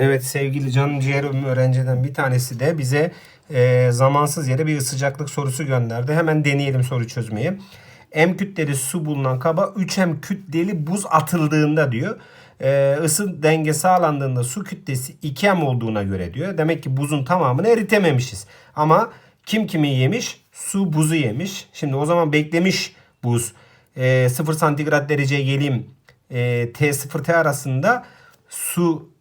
Evet sevgili canım ciğerim öğrenciden bir tanesi de bize e, zamansız yere bir sıcaklık sorusu gönderdi. Hemen deneyelim soru çözmeyi. M kütleli su bulunan kaba 3M kütleli buz atıldığında diyor. E, ısı denge sağlandığında su kütlesi 2M olduğuna göre diyor. Demek ki buzun tamamını eritememişiz. Ama kim kimi yemiş? Su buzu yemiş. Şimdi o zaman beklemiş buz. E, 0 santigrat dereceye geleyim. E, T0 T arasında su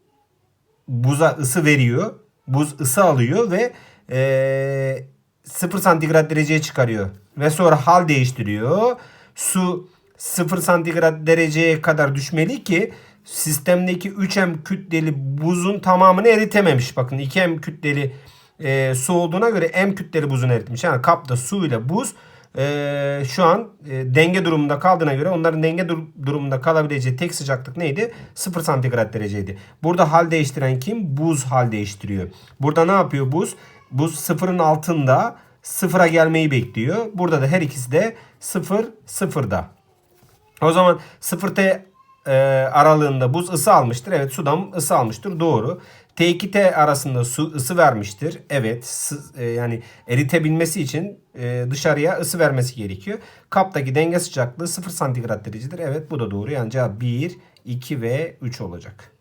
buza ısı veriyor. Buz ısı alıyor ve eee 0 santigrat dereceye çıkarıyor. Ve sonra hal değiştiriyor. Su 0 santigrat dereceye kadar düşmeli ki sistemdeki 3M kütleli buzun tamamını eritememiş. Bakın 2M kütleli eee, su olduğuna göre M kütleli buzun eritmiş. Yani kapta su ile buz eee, şu an eee, denge durumunda kaldığına göre onların denge dur- durumunda kalabileceği tek sıcaklık neydi? 0 santigrat dereceydi. Burada hal değiştiren kim? Buz hal değiştiriyor. Burada ne yapıyor buz? Buz sıfırın altında sıfıra gelmeyi bekliyor. Burada da her ikisi de sıfır sıfırda. O zaman 0T e, aralığında buz ısı almıştır. Evet sudan ısı almıştır. Doğru. T2T arasında su ısı vermiştir. Evet. sı- e, yani eritebilmesi için e, dışarıya ısı vermesi gerekiyor. Kaptaki denge sıcaklığı 0 santigrat derecedir. Evet bu da doğru. Yani cevap 1, 2 ve 3 olacak.